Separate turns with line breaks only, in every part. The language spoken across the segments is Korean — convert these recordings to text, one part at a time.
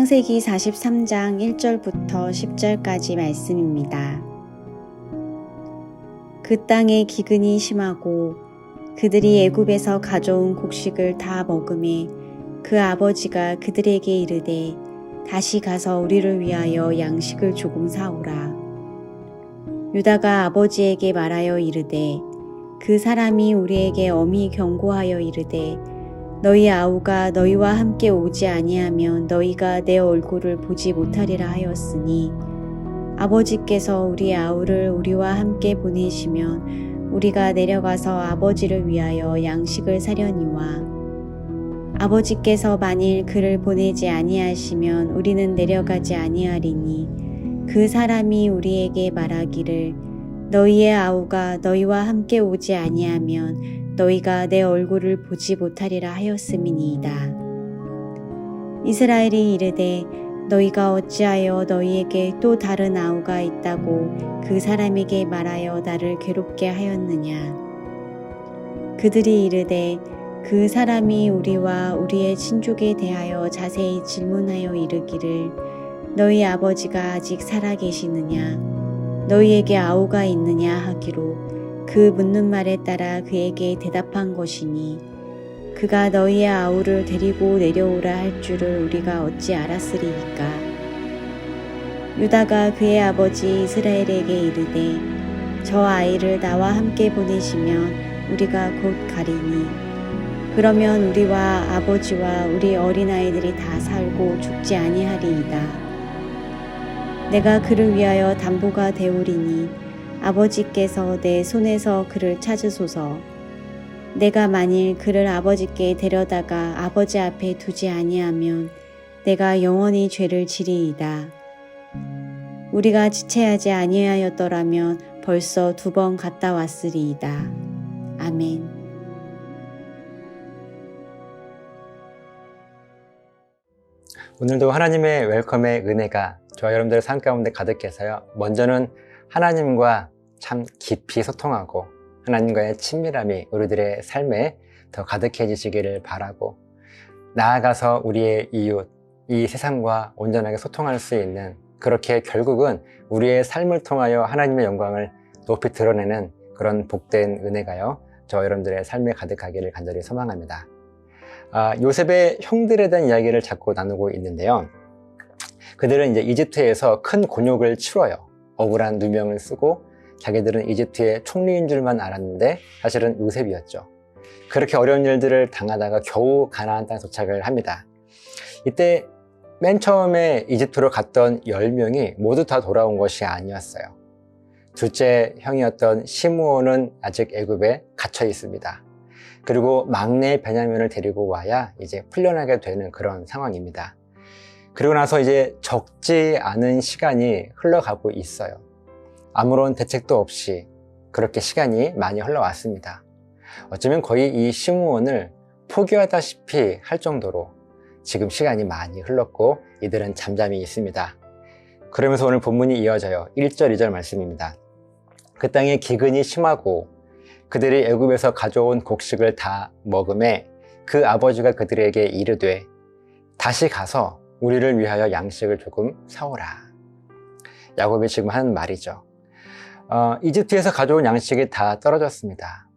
창세기 43장 1절부터 10절까지 말씀입니다. 그 땅에 기근이 심하고 그들이 애굽에서 가져온 곡식을 다 먹음에 그 아버지가 그들에게 이르되 다시 가서 우리를 위하여 양식을 조금 사오라. 유다가 아버지에게 말하여 이르되 그 사람이 우리에게 엄히 경고하여 이르되 너희 아우가 너희와 함께 오지 아니하면 너희가 내 얼굴을 보지 못하리라 하였으니 아버지께서 우리 아우를 우리와 함께 보내시면 우리가 내려가서 아버지를 위하여 양식을 사려니와 아버지께서 만일 그를 보내지 아니하시면 우리는 내려가지 아니하리니 그 사람이 우리에게 말하기를 너희의 아우가 너희와 함께 오지 아니하면 너희가 내 얼굴을 보지 못하리라 하였음이니이다. 이스라엘이 이르되 너희가 어찌하여 너희에게 또 다른 아우가 있다고 그 사람에게 말하여 나를 괴롭게 하였느냐. 그들이 이르되 그 사람이 우리와 우리의 친족에 대하여 자세히 질문하여 이르기를 너희 아버지가 아직 살아 계시느냐 너희에게 아우가 있느냐 하기로 그 묻는 말에 따라 그에게 대답한 것이니 그가 너희의 아우를 데리고 내려오라 할 줄을 우리가 어찌 알았으리이까. 유다가 그의 아버지 이스라엘에게 이르되 저 아이를 나와 함께 보내시면 우리가 곧 가리니 그러면 우리와 아버지와 우리 어린아이들이 다 살고 죽지 아니하리이다. 내가 그를 위하여 담보가 되오리니 아버지께서 내 손에서 그를 찾으소서. 내가 만일 그를 아버지께 데려다가 아버지 앞에 두지 아니하면 내가 영원히 죄를 지리이다. 우리가 지체하지 아니하였더라면 벌써 두 번 갔다 왔으리이다. 아멘.
오늘도 하나님의 웰컴의 은혜가 저와 여러분들의 삶 가운데 가득해서요. 먼저는 하나님과 참 깊이 소통하고 하나님과의 친밀함이 우리들의 삶에 더 가득해지시기를 바라고 나아가서 우리의 이웃, 이 세상과 온전하게 소통할 수 있는 그렇게 결국은 우리의 삶을 통하여 하나님의 영광을 높이 드러내는 그런 복된 은혜가요. 저와 여러분들의 삶에 가득하기를 간절히 소망합니다. 아, 요셉의 형들에 대한 이야기를 자꾸 나누고 있는데요. 그들은 이제 이집트에서 큰 곤욕을 치러요. 억울한 누명을 쓰고 자기들은 이집트의 총리인 줄만 알았는데 사실은 요셉이었죠. 그렇게 어려운 일들을 당하다가 겨우 가나안 땅에 도착을 합니다. 이때 맨 처음에 이집트로 갔던 10명이 모두 다 돌아온 것이 아니었어요. 둘째 형이었던 시므온은 아직 애굽에 갇혀 있습니다. 그리고 막내 베냐민을 데리고 와야 이제 풀려나게 되는 그런 상황입니다. 그리고 나서 이제 적지 않은 시간이 흘러가고 있어요. 아무런 대책도 없이 그렇게 시간이 많이 흘러왔습니다. 어쩌면 거의 이 시무원을 포기하다시피 할 정도로 지금 시간이 많이 흘렀고 이들은 잠잠히 있습니다. 그러면서 오늘 본문이 이어져요. 1절, 2절 말씀입니다. 그 땅에 기근이 심하고 그들이 애굽에서 가져온 곡식을 다 먹음에 그 아버지가 그들에게 이르되 다시 가서 우리를 위하여 양식을 조금 사오라. 야곱이 지금 하는 말이죠. 어, 이집트에서 가져온 양식이 다 떨어졌습니다.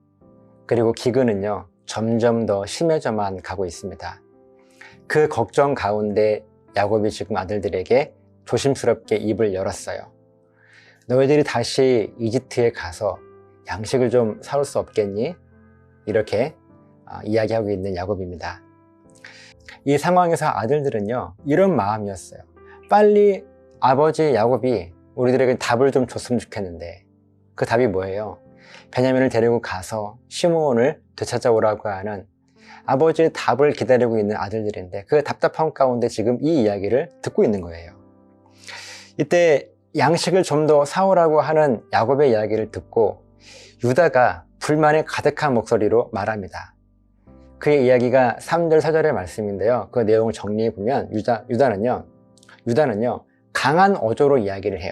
그리고 기근은요, 점점 더 심해져만 가고 있습니다. 그 걱정 가운데 야곱이 지금 아들들에게 조심스럽게 입을 열었어요. 너희들이 다시 이집트에 가서 양식을 좀 사올 수 없겠니? 이렇게 어, 이야기하고 있는 야곱입니다. 이 상황에서 아들들은요, 이런 마음이었어요. 빨리 아버지 야곱이 우리들에게 답을 좀 줬으면 좋겠는데, 그 답이 뭐예요? 베냐민을 데리고 가서 시므온을 되찾아오라고 하는 아버지의 답을 기다리고 있는 아들들인데, 그 답답함 가운데 지금 이 이야기를 듣고 있는 거예요. 이때 양식을 좀 더 사오라고 하는 야곱의 이야기를 듣고 유다가 불만에 가득한 목소리로 말합니다. 그의 이야기가 3절, 4절의 말씀인데요. 그 내용을 정리해 보면 유다, 유다는요, 유다는요, 강한 어조로 이야기를 해요.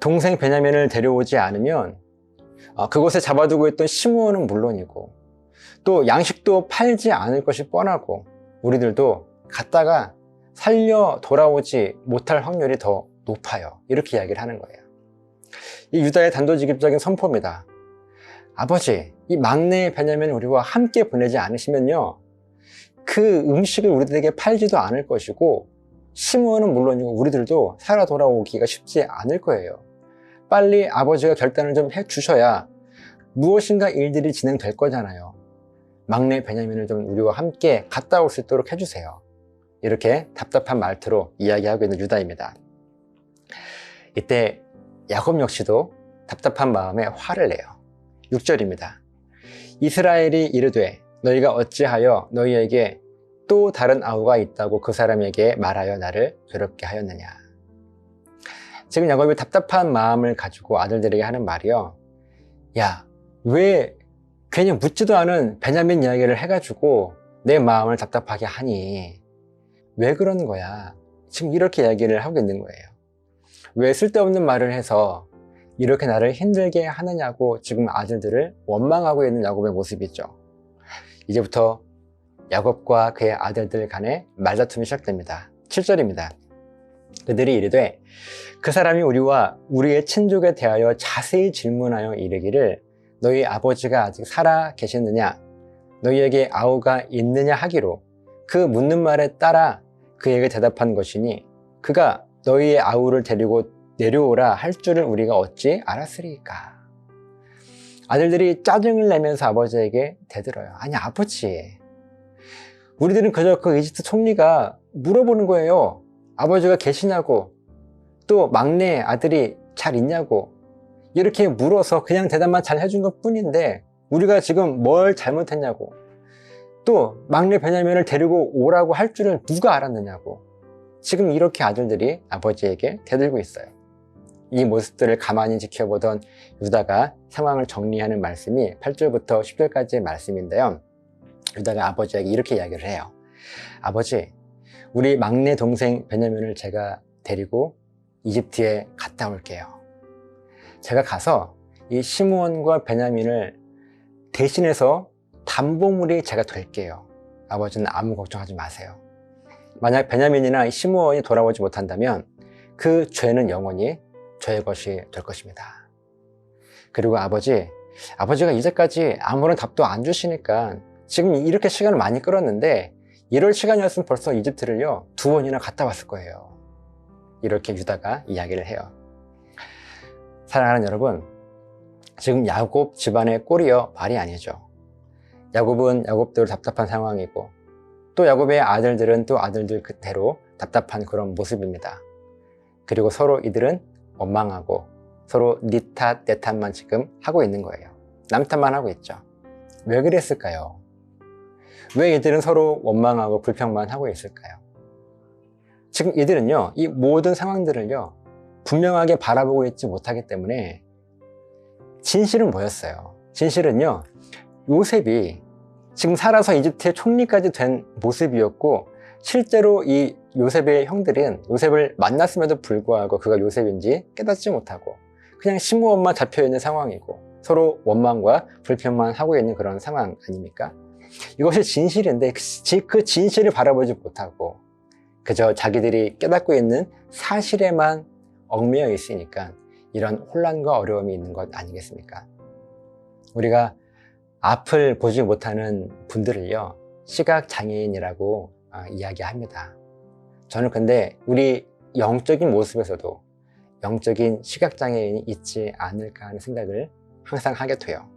동생 베냐민을 데려오지 않으면 어, 그곳에 잡아두고 있던 시므온은 물론이고 또 양식도 팔지 않을 것이 뻔하고 우리들도 갔다가 살려 돌아오지 못할 확률이 더 높아요. 이렇게 이야기를 하는 거예요. 이 유다의 단도직입적인 선포입니다. 아버지, 이 막내 베냐민 우리와 함께 보내지 않으시면요. 그 음식을 우리들에게 팔지도 않을 것이고 시므온은 물론이고 우리들도 살아 돌아오기가 쉽지 않을 거예요. 빨리 아버지가 결단을 좀 해주셔야 무엇인가 일들이 진행될 거잖아요. 막내 베냐민을 좀 우리와 함께 갔다 올 수 있도록 해주세요. 이렇게 답답한 말투로 이야기하고 있는 유다입니다. 이때 야곱 역시도 답답한 마음에 화를 내요. 6절입니다. 이스라엘이 이르되 너희가 어찌하여 너희에게 또 다른 아우가 있다고 그 사람에게 말하여 나를 괴롭게 하였느냐. 지금 야곱이 답답한 마음을 가지고 아들들에게 하는 말이요. 야, 왜 괜히 묻지도 않은 베냐민 이야기를 해가지고 내 마음을 답답하게 하니? 왜 그런 거야? 지금 이렇게 이야기를 하고 있는 거예요. 왜 쓸데없는 말을 해서 이렇게 나를 힘들게 하느냐고 지금 아들들을 원망하고 있는 야곱의 모습이죠. 이제부터 야곱과 그의 아들들 간의 말다툼이 시작됩니다. 7절입니다. 그들이 이르되 그 사람이 우리와 우리의 친족에 대하여 자세히 질문하여 이르기를 너희 아버지가 아직 살아 계시느냐 너희에게 아우가 있느냐 하기로 그 묻는 말에 따라 그에게 대답한 것이니 그가 너희의 아우를 데리고 내려오라 할 줄을 우리가 어찌 알았으리까? 아들들이 짜증을 내면서 아버지에게 대들어요. 아니 아버지. 우리들은 그저 그 이집트 총리가 물어보는 거예요. 아버지가 계시냐고. 또 막내 아들이 잘 있냐고. 이렇게 물어서 그냥 대답만 잘 해준 것 뿐인데 우리가 지금 뭘 잘못했냐고. 또 막내 베냐민을 데리고 오라고 할 줄을 누가 알았느냐고. 지금 이렇게 아들들이 아버지에게 대들고 있어요 이 모습들을 가만히 지켜보던 유다가 상황을 정리하는 말씀이 8절부터 10절까지의 말씀인데요 유다가 아버지에게 이렇게 이야기를 해요 아버지 우리 막내 동생 베냐민을 제가 데리고 이집트에 갔다 올게요 제가 가서 이 시므온과 베냐민을 대신해서 담보물이 제가 될게요. 아버지는 아무 걱정하지 마세요. 만약 베냐민이나 이 시므온이 돌아오지 못한다면 그 죄는 영원히 저의 것이 될 것입니다. 그리고 아버지, 아버지가 이제까지 아무런 답도 안 주시니까 지금 이렇게 시간을 많이 끌었는데 이럴 시간이었으면 벌써 이집트를요 두 번이나 갔다 왔을 거예요. 이렇게 유다가 이야기를 해요. 사랑하는 여러분, 지금 야곱 집안의 꼴이요 말이 아니죠. 야곱은 야곱대로 답답한 상황이고 또 야곱의 아들들은 또 아들들 그대로 답답한 그런 모습입니다. 그리고 서로 이들은 원망하고 서로 니 탓, 내 탓만 지금 하고 있는 거예요. 남 탓만 하고 있죠. 왜 그랬을까요? 왜 이들은 서로 원망하고 불평만 하고 있을까요? 지금 이들은요, 이 모든 상황들을요, 분명하게 바라보고 있지 못하기 때문에 진실은 뭐였어요? 진실은요, 요셉이 지금 살아서 이집트의 총리까지 된 모습이었고 실제로 이 요셉의 형들은 요셉을 만났음에도 불구하고 그가 요셉인지 깨닫지 못하고 그냥 시므온만 잡혀있는 상황이고 서로 원망과 불평만 하고 있는 그런 상황 아닙니까? 이것이 진실인데 그 진실을 바라보지 못하고 그저 자기들이 깨닫고 있는 사실에만 얽매여 있으니까 이런 혼란과 어려움이 있는 것 아니겠습니까? 우리가 앞을 보지 못하는 분들을요, 시각장애인이라고 아, 이야기합니다. 저는 근데 우리 영적인 모습에서도 영적인 시각장애인이 있지 않을까 하는 생각을 항상 하게 돼요.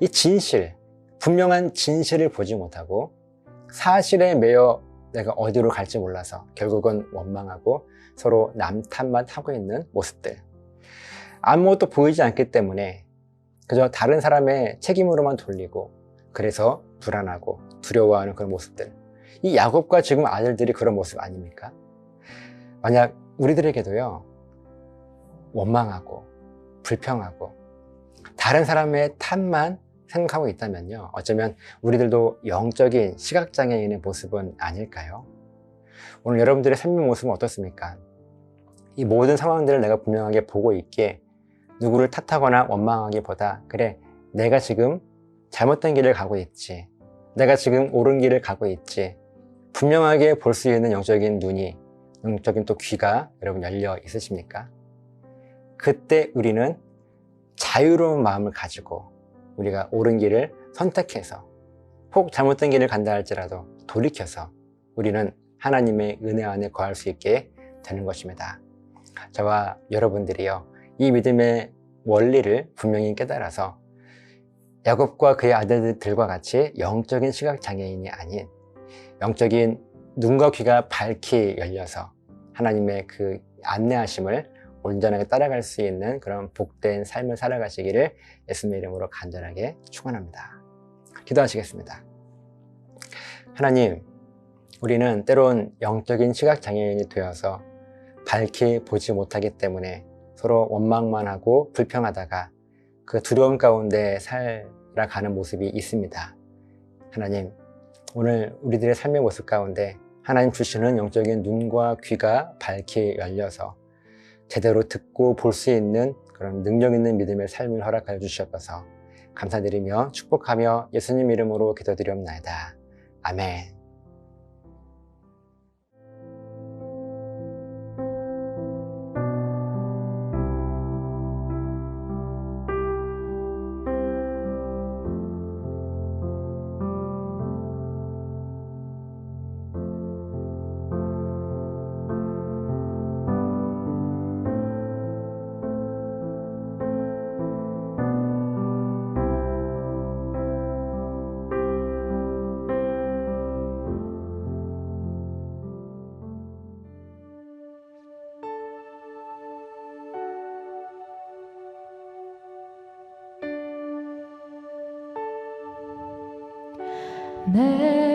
이 진실, 분명한 진실을 보지 못하고 사실에 매여 내가 어디로 갈지 몰라서 결국은 원망하고 서로 남 탓만 하고 있는 모습들. 아무것도 보이지 않기 때문에 그저 다른 사람의 책임으로만 돌리고 그래서 불안하고 두려워하는 그런 모습들. 이 야곱과 지금 아들들이 그런 모습 아닙니까? 만약 우리들에게도요, 원망하고 불평하고 다른 사람의 탓만 생각하고 있다면요, 어쩌면 우리들도 영적인 시각장애인의 모습은 아닐까요? 오늘 여러분들의 삶의 모습은 어떻습니까? 이 모든 상황들을 내가 분명하게 보고 있기에 누구를 탓하거나 원망하기보다 그래 내가 지금 잘못된 길을 가고 있지 내가 지금 옳은 길을 가고 있지 분명하게 볼 수 있는 영적인 눈이, 영적인 또 귀가 여러분 열려 있으십니까? 그때 우리는 자유로운 마음을 가지고 우리가 옳은 길을 선택해서 혹 잘못된 길을 간다 할지라도 돌이켜서 우리는 하나님의 은혜 안에 거할 수 있게 되는 것입니다. 저와 여러분들이요, 이 믿음의 원리를 분명히 깨달아서 야곱과 그의 아들들과 같이 영적인 시각 장애인이 아닌 영적인 눈과 귀가 밝게 열려서 하나님의 그 안내하심을 온전하게 따라갈 수 있는 그런 복된 삶을 살아가시기를 예수님의 이름으로 간절하게 축원합니다. 기도하시겠습니다. 하나님, 우리는 때론 영적인 시각 장애인이 되어서 밝게 보지 못하기 때문에 서로 원망만 하고 불평하다가 그 두려움 가운데 살 아가는 모습이 있습니다. 하나님, 오늘 우리들의 삶의 모습 가운데 하나님 주시는 영적인 눈과 귀가 밝게 열려서 제대로 듣고 볼 수 있는 그런 능력 있는 믿음의 삶을 허락하여 주셨어서 감사드리며 축복하며 예수님 이름으로 기도드리옵나이다. 아멘.
내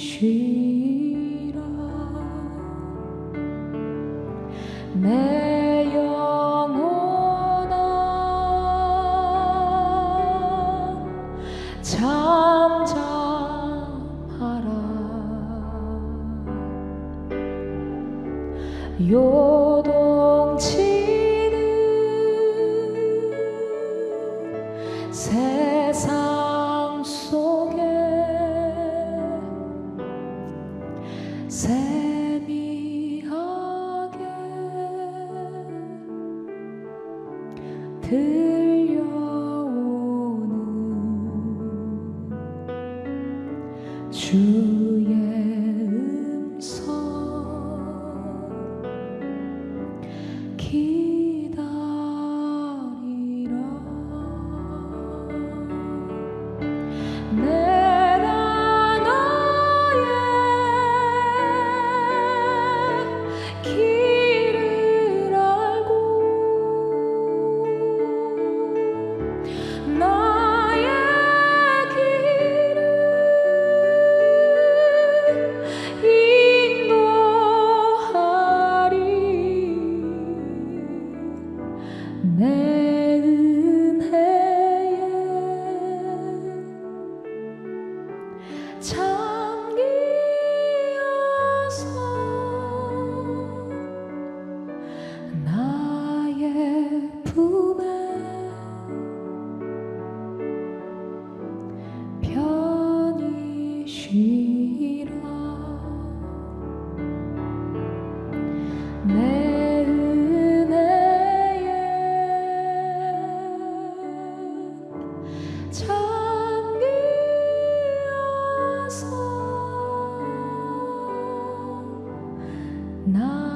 편 세 night.